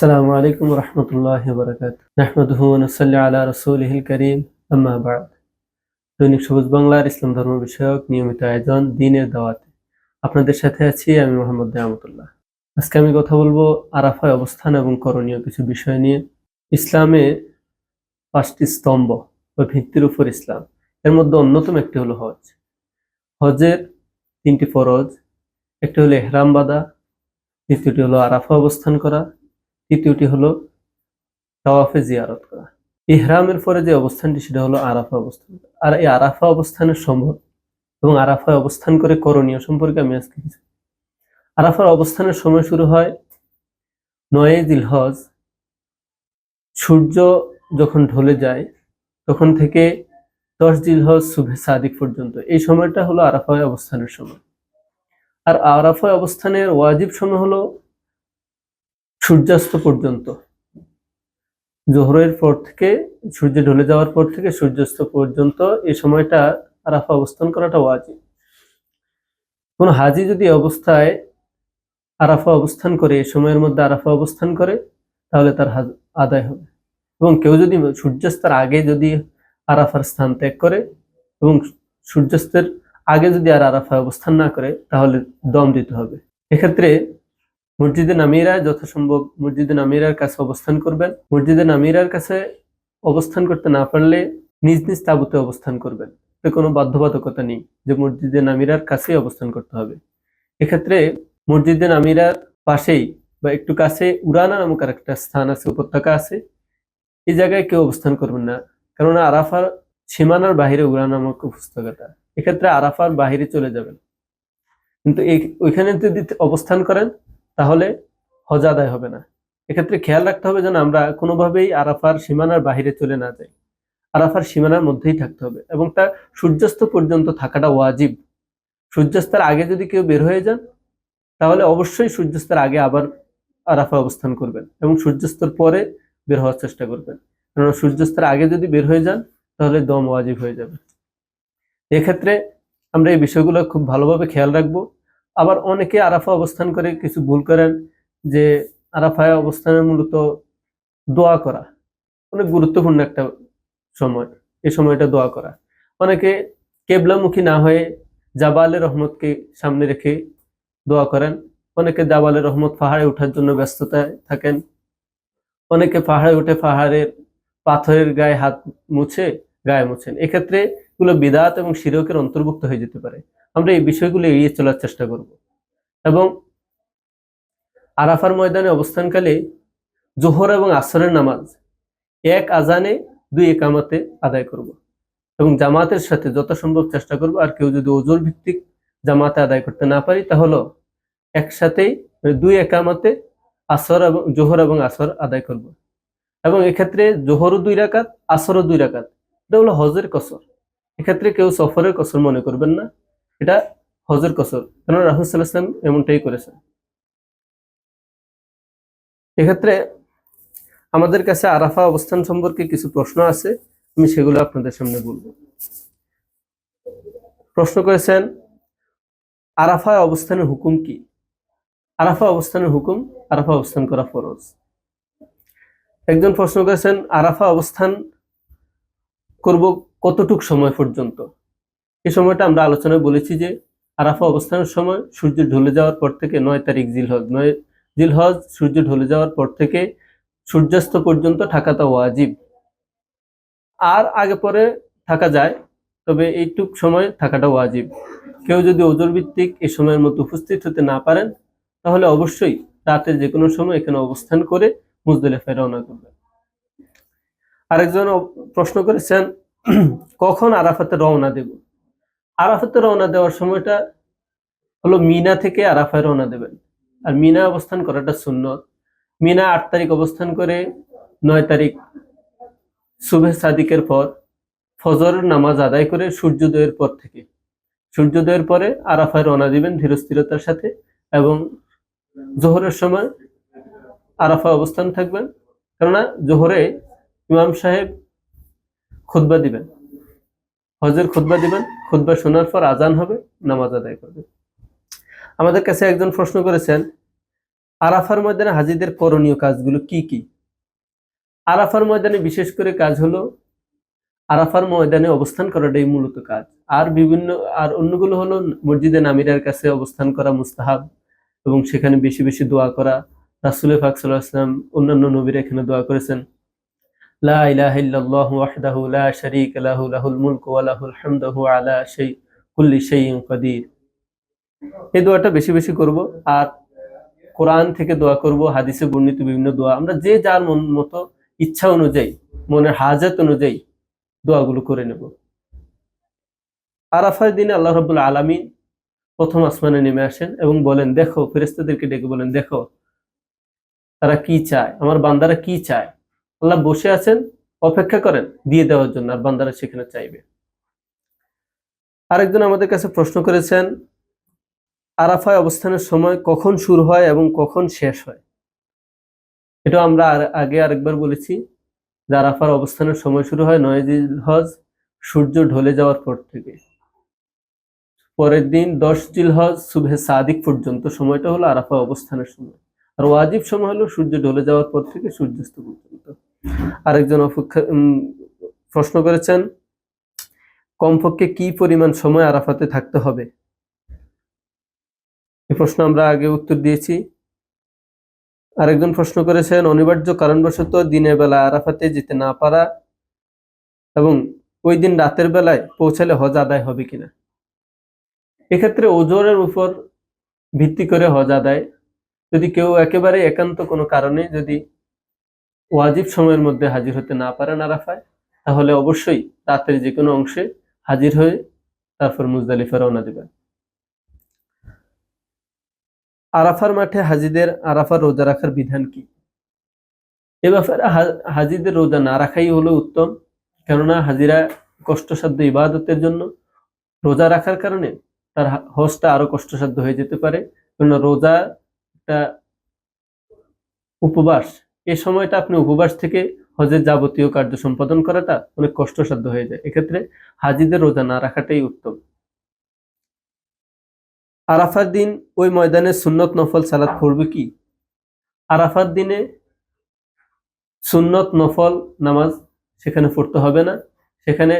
আসসালামু আলাইকুম রহমতুল্লাহ বরকাত নাহমাদুহু ওয়া আলা রাসূলিহিল কারীম, আম্মা দৈনিক সবুজ বাংলার ইসলাম ধর্ম বিষয়ক নিয়মিত আয়োজন দিনের দাওয়াতে। আপনাদের সাথে আছি আমি মোহাম্মদ নিয়ামতুল্লাহ। আজকে আমি কথা বলব আরাফায় অবস্থান এবং করণীয় কিছু বিষয় নিয়ে। ইসলামে পাঁচটি স্তম্ভ বা ভিত্তির উপর ইসলাম। এর মধ্যে অন্যতম একটি হলো হজ। হজের তিনটি ফরজ, একটি হলো এহরাম বাঁধা, দ্বিতীয়টি হলো আরাফা অবস্থান করা তৃতীয়টি হলো তাওয়াফে জিয়ারত করা। ইহরামের পরে যে অবস্থানটি, সেটা হলো আরাফা অবস্থান। আর এই আরাফা অবস্থানের সম্ভব এবং আরাফায় অবস্থান করে করণীয় সম্পর্কে আমি আজকে কিছু আরাফার অবস্থানের সময় শুরু হয় নয় জিলহজ সূর্য যখন ঢলে যায়, তখন থেকে দশ জিলহজ শুভে সাদিক পর্যন্ত। এই সময়টা হলো আরাফায় অবস্থানের সময়। আর আরাফায় অবস্থানের ওয়াজিব সময় হলো সূর্যাস্ত পর্যন্ত। জোহরের পর থেকে, সূর্য ঢলে যাওয়ার পর থেকে সূর্যাস্ত পর্যন্ত এই সময়টা আরাফা অবস্থান করাটা ওয়াজিব। কোন হাজি যদি অবস্থায় আরাফা অবস্থান করে, এই সময়ের মধ্যে আরাফা অবস্থান করে, তাহলে তার আদায় হবে। এবং কেউ যদি সূর্যাস্তের আগে যদি আরাফার স্থান ত্যাগ করে এবং সূর্যাস্তের আগে যদি আর আরাফায় অবস্থান না করে, তাহলে দম দিতে হবে। এক্ষেত্রে মসজিদে নামিরা যথাসম্ভব মসজিদে নামিরার কাছে অবস্থান করবেন। মসজিদে নামিরার কাছে অবস্থান করতে না পারলে নিজ নিজ তাবুতে অবস্থান করবেন। কোনো বাধ্যবাধকতা নেই যে মসজিদে নামিরার কাছেই অবস্থান করতে হবে। এক্ষেত্রে মসজিদে নামিরার পাশেই বা একটু কাছে উড়ানা নামক আর একটা স্থান আছে, উপত্যকা আছে। এই জায়গায় কেউ অবস্থান করবেন না। কেননা আরাফার সীমানার বাহিরে উড়ানা নামক উপত্যকাটা। এক্ষেত্রে আরাফার বাহিরে চলে যাবেন। কিন্তু ওইখানে যদি অবস্থান করেন তাহলে হজ আদায় হবে না। এক্ষেত্রে খেয়াল রাখতে হবে যেন আমরা কোনোভাবেই আরাফার সীমানার বাহিরে চলে না যাই। আরাফার সীমানার মধ্যেই থাকতে হবে এবং তা সূর্যাস্ত পর্যন্ত থাকাটা ওয়াজিব। সূর্যাস্তের আগে যদি কেউ বের হয়ে যান, তাহলে অবশ্যই সূর্যাস্তের আগে আবার আরাফা অবস্থান করবেন এবং সূর্যাস্তের পরে বের হওয়ার চেষ্টা করবেন। কেননা সূর্যাস্তের আগে যদি বের হয়ে যান, তাহলে দম ওয়াজিব হয়ে যাবে। এক্ষেত্রে আমরা এই বিষয়গুলো খুব ভালোভাবে খেয়াল রাখব। আবার অনেকে আরাফা অবস্থান করে কিছু ভুল করেন যে আরাফায় অবস্থানের মূলত দোয়া করা অনেক গুরুত্বপূর্ণ একটা সময় এই সময়টা দোয়া করা। অনেকে কেবলামুখী না হয়ে জাবালে রহমতকে সামনে রেখে দোয়া করেন, অনেকে জাবালে রহমত পাহাড়ে ওঠার জন্য ব্যস্ততায় থাকেন, অনেকে পাহাড়ে উঠে পাহাড়ের পাথরের গায়ে হাত মুছে, গায়ে মুছেন। এক্ষেত্রে এগুলো বিদাত এবং শিরকের অন্তর্ভুক্ত হয়ে যেতে পারে। আমরা এই বিষয়গুলো এড়িয়ে চলার চেষ্টা করব। এবং আরাফার ময়দানে অবস্থানকালে জোহর এবং আসরের নামাজ এক আজানে দুই একামাতে আদায় করব এবং জামাতের সাথে যত সম্ভব চেষ্টা করব। আর কেউ যদি ওজোর ভিত্তিক জামাতে আদায় করতে না পারি, তাহলে একসাথেই দুই একামাতে আসর এবং জোহর এবং আসর আদায় করব। এবং এক্ষেত্রে জোহরও দুই রাকাত, আসরও দুই রাকাত। এটা হলো হজের কসর। এক্ষেত্রে কেউ সফরের কসর মনে করবেন না। এটা হজর কসর। কেন রাহুল সাল্লাহাম এমনটাই করেছেন। এক্ষেত্রে আমাদের কাছে আরাফা অবস্থান সম্পর্কে কিছু প্রশ্ন আছে, আমি সেগুলো আপনাদের সামনে বলব। প্রশ্ন করেছেন আরাফা অবস্থানের হুকুম কি? আরাফা অবস্থানের হুকুম, আরাফা অবস্থান করা ফরজ। একজন প্রশ্ন করেছেন, আরাফা অবস্থান করব কতটুক সময় পর্যন্ত? এই সময়টা আমরা আলোচনায় বলেছি যে আরাফা অবস্থানের সময় সূর্য ঢলে যাওয়ার পর থেকে নয় তারিখ জিলহজ, নয় জিলহজ সূর্য ঢলে যাওয়ার পর থেকে সূর্যাস্ত পর্যন্ত থাকাটা ওয়াজিব। আর আগে পরে থাকা যায়, তবে এইটুক সময় থাকাটা ওয়াজিব। কেউ যদি ওজোর ভিত্তিক এই সময়ের মতো উপস্থিত হতে না পারেন, তাহলে অবশ্যই রাতের যে কোনো সময় এখানে অবস্থান করে মুজদলিফায় রওনা করবেন। আরেকজন প্রশ্ন করেছেন, কখন আরাফাতে রওনা দেব? আরাফাতে রওনা দেওয়ার সময়টা হলো মিনা থেকে আরাফায় রওনা দেবেন। আর মিনা অবস্থান করাটা সুন্নত। মিনা আট তারিখ অবস্থান করে, নয় তারিখ শুভে সাদিকের পর ফজর নামাজ আদায় করে সূর্যোদয়ের পর থেকে। সূর্যোদয়ের পরে আরাফায় রওনা দিবেন ধীরস্থিরতার সাথে এবং জোহরের সময় আরাফা অবস্থান থাকবেন। কেননা জোহরে ইমাম সাহেব খুদ্া দিবেন, হজের খুদ্া দিবেন। খুদ্া শোনার পর আজান হবে, নামাজ আদায় করবে। আমাদের কাছে একজন প্রশ্ন করেছেন, আরাফার ময়দানে হাজিদের করণীয় কাজগুলো কি কি? আরাফার ময়দানে বিশেষ করে কাজ হলো, আরাফার ময়দানে অবস্থান করাটাই মূলত কাজ। আর বিভিন্ন, আর অন্যগুলো হলো মসজিদে নামিরার কাছে অবস্থান করা মুস্তাহাব এবং সেখানে বেশি বেশি দোয়া করা। রাসুল ফাক সাল্লাহ আসলাম অন্যান্য নবীরা এখানে দোয়া করেছেন। লা ইলাহা ইল্লাল্লাহু ওয়াহদাহু লা শারীকা লাহু, লাহুল মুলকু ওয়া লাহুল হামদু হুয়া আলা শাই, কুল্লি শাইইন কাদির। এই দোয়াটা বেশি বেশি করব আর কোরআন থেকে দোয়া করব, হাদিসে বর্ণিত বিভিন্ন দোয়া। আমরা যে যার মন মতো ইচ্ছা অনুযায়ী, মনের হাজাত অনুযায়ী দোয়াগুলো করে নেব। আরাফার দিনে আল্লাহ রাব্বুল আলামিন প্রথম আসমানে নেমে আসেন এবং বলেন, দেখো, ফেরেশতাদেরকে ডেকে বলেন, দেখো, তারা কি চায়? আমার বান্দারা কি চায়? আল্লাহ বসে আছেন, অপেক্ষা করেন দিয়ে দেওয়ার জন্য, আর বান্দারা সেখানে চাইবে। আরেকজন আমাদের কাছে প্রশ্ন করেছেন, আরাফায় অবস্থানের সময় কখন শুরু হয় এবং কখন শেষ হয়? এটা আমরা আগে আরেকবার বলেছি, যে আরাফার অবস্থানের সময় শুরু হয় নয় হজ, সূর্য ঢলে যাওয়ার পর থেকে। পরের দিন দশ জিল হজ, সুবহে সাদিক পর্যন্ত সময়টা হলো আরাফা অবস্থানের সময়। আর ওয়াজিব সময় হলো সূর্য ঢলে যাওয়ার পর থেকে সূর্যাস্ত পর্যন্ত। আরেকজন অপেক্ষা প্রশ্ন করেছেন, কমপক্ষে কি পরিমাণ সময় আরাফাতে থাকতে হবে? এই প্রশ্ন আমরা আগে উত্তর দিয়েছি। আরেকজন প্রশ্ন করেছেন, অনিবার্য কারণবশত দিনের বেলা আরাফাতে যেতে না পারা এবং ওই দিন রাতের বেলায় পৌঁছালে হজ আদায় হবে কিনা? এক্ষেত্রে ওজোরের উপর ভিত্তি করে হজ আদায়। যদি কেউ একেবারে একান্ত কোনো কারণে যদি ওয়াজিব সময়ের মধ্যে হাজির হতে না পারেন আরাফায় তাহলে অবশ্যই রাতের যে কোনো অংশে হাজির হয়ে তারপর মুজদালিফা রওনা দেবেন। আরাফার মাঠে হাজিদের আরাফার রোজা রাখার বিধান কি? এ ব্যাপারে হাজিদের রোজা না রাখাই হলো উত্তম, কেননা হাজিরা কষ্টসাধ্য ইবাদতের জন্য। রোজা রাখার কারণে তার হজটা আরও কষ্টসাধ্য হয়ে যেতে পারে, কেননা রোজা একটা উপবাস এই সময়টা আপনি উপবাস থেকে হজের যাবতীয় কার্য সম্পাদন করাটা অনেক কষ্টসাধ্য হয়ে যায়। এক্ষেত্রে হাজিদের রোজা না রাখাটাই উত্তম। আরাফার দিন ওই ময়দানে সুন্নত নফল সালাত পড়বে কি? আরাফার দিনে সুন্নত নফল নামাজ সেখানে পড়তে হবে না। সেখানে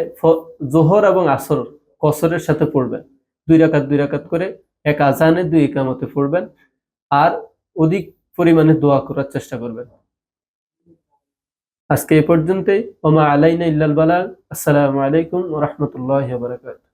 জোহর এবং আসর কসরের সাথে পড়বেন। দুই রাকাত দুই রাকাত করে এক আজানে দুই একামতে পড়বেন। আর অধিক পরিমাণে দোয়া করার চেষ্টা করবেন। আজকে এই পর্যন্তই। ওমা আলাইনা ইল্লাল বালাল আসসালামু আলাইকুম ওয়া রাহমাতুল্লাহি ওয়া বারাকাতুহু।